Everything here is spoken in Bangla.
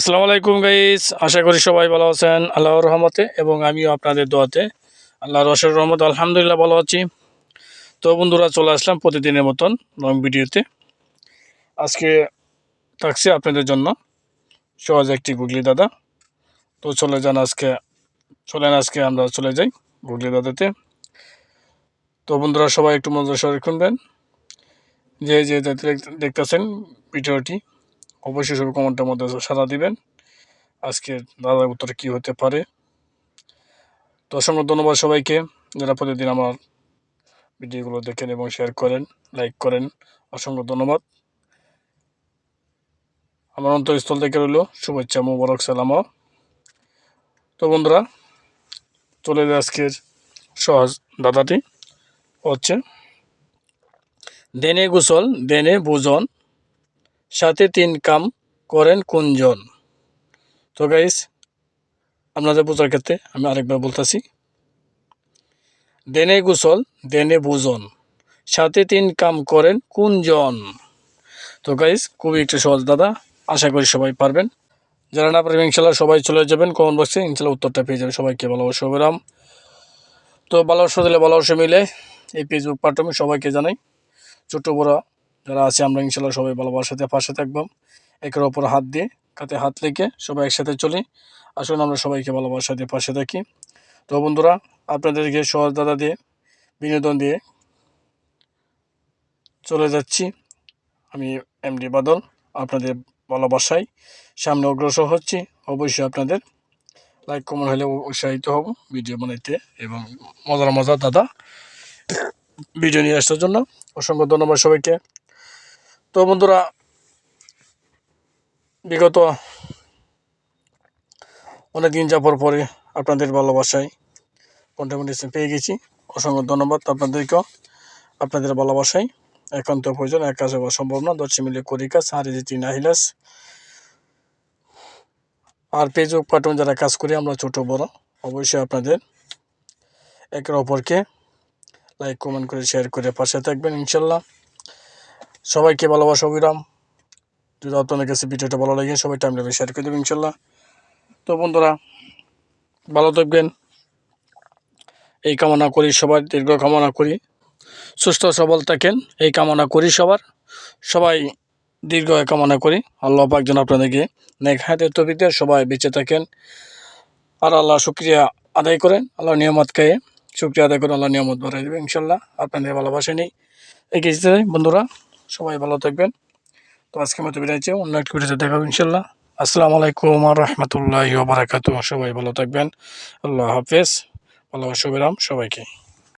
আসসালামু আলাইকুম গাইস আশা করি সবাই ভালো আছেন, আল্লাহর রহমতে এবং আমিও আপনাদের দোয়াতে। আল্লাহর রসের রহমত আলহামদুলিল্লাহ ভালো আছি। তো বন্ধুরা, চলে আসলাম প্রতিদিনের মতন লং ভিডিওতে আজকে থাকছি আপনাদের জন্য সহজ একটি গুগলি দাদা। তো চলে যান আজকে চলেন আজকে আমরা চলে যাই গুগলি দাদাতে। তো বন্ধুরা, সবাই একটু মজা সরে শুনবেন। যে যে দেখতেছেন ভিডিওটি অবশ্যই সব কমেন্টের মধ্যে সাড়া দিবেন। আজকে দাদার উত্তরে কী হতে পারে? তো অসংখ্য ধন্যবাদ সবাইকে। যারা প্রতিদিন আমার ভিডিওগুলো দেখেন এবং শেয়ার করেন লাইক করেন, অসংখ্য ধন্যবাদ। আমার অন্তরস্থল থেকে রইল শুভেচ্ছা, মুবারক, সালাম। তো বন্ধুরা, চলে যায় আজকের সহজ দাদাটি হচ্ছে, দেনে গোসল, দেনে ভোজন সাথে তিন কাম করেন কোনজন তো গাইস আপনাদের বোঝার ক্ষেত্রে আমি আরেকবার বলতেছি। দেনে গোসল, দেনে ভোজন। সাথে তিন কাম করেন কোনজন তো গাইস খুবই একটু সহজ দাদা, আশা করি সবাই পারবেন। যারা না পারবেন, ইনশাল্লাহ সবাই চলে যাবেন কমেন্ট বক্সে ইনশাল্লাহ উত্তরটা পেয়ে যাবেন। সবাইকে ভালোবাসা অবিরাম তো ভালোবাসা দিলে ভালোবাসা মিলে এই ফেসবুক প্ল্যাটফর্মে সবাইকে জানাই। ছোট বড় যারা আছে, আমরা ইনশাল্লাহ সবাই ভালোবাসাতে পাশে থাকবাম একের অপর হাত দিয়ে কাতে হাত লেগে সবাই একসাথে চলি। আসুন, আমরা সবাইকে ভালোবাসা দিয়ে পাশে থাকি। তো বন্ধুরা, আপনাদেরকে সহজ দাদা দিয়ে, বিনোদন দিয়ে চলে যাচ্ছি। আমি এমডি বাদল, আপনাদের ভালোবাসায় সামনে অগ্রসর হচ্ছি। অবশ্যই আপনাদের লাইক কমেন্ট হলে উৎসাহিত হব ভিডিও বানাইতে এবং মজার মজার দাদা ভিডিও নিয়ে আসার জন্য। অসংখ্য ধন্যবাদ সবাইকে। তো বন্ধুরা, বিগত অনেক দিন যাবার পরে আপনাদের ভালোবাসায় কন্টেন্ট পেয়ে গেছি। অসংখ্য ধন্যবাদ আপনাদেরকেও। আপনাদের ভালোবাসায় একান্ত প্রয়োজন, একা যাওয়া সম্ভব না। দশ মিলে করি কাজ আর যেটি নাহিলাস আর ফেসবুক প্ল্যাটফর্ম যারা কাজ করি, আমরা ছোট, বড়, অবশ্যই আপনাদের একে অপরকে লাইক কমেন্ট করে শেয়ার করে পাশে থাকবেন, ইনশাল্লাহ। সবাইকে ভালোবাসা, অবিরাম। যদি আপনাদের কাছে ভিডিওটা ভালো লাগে, সবাই টাইম লেগে শেয়ার করে দেবেন, ইনশাল্লাহ। তো বন্ধুরা, ভালো থাকবেন। এই কামনা করি সবার, দীর্ঘ কামনা করি। সুস্থ, সবল থাকেন। এই কামনা করি সবার। সবাই দীর্ঘ কামনা করি। আল্লাহ পাকজন আপনাদেরকে নেক হাতের তবিতে সবাই বেঁচে থাকেন। আর আল্লাহ শুক্রিয়া আদায় করেন। আল্লাহ নিয়ামত খেয়ে শুক্রিয়া আদায় করেন আল্লাহ নিয়ামত বাড়াই দেবে ইনশাল্লাহ। আপনাদের ভালোবাসা নেই। এগিয়ে যেতে বন্ধুরা। সবাই ভালো থাকবেন। তো আজকে মতো বিদায় অন্য একটি ভিডিওতে দেখাবো ইনশাল্লাহ আসসালামু আলাইকুম আর রহমতুল্লাহ বারাকাতু সবাই ভালো থাকবেন। আল্লাহ হাফেজ। আল্লাহ বিরাম সবাইকে।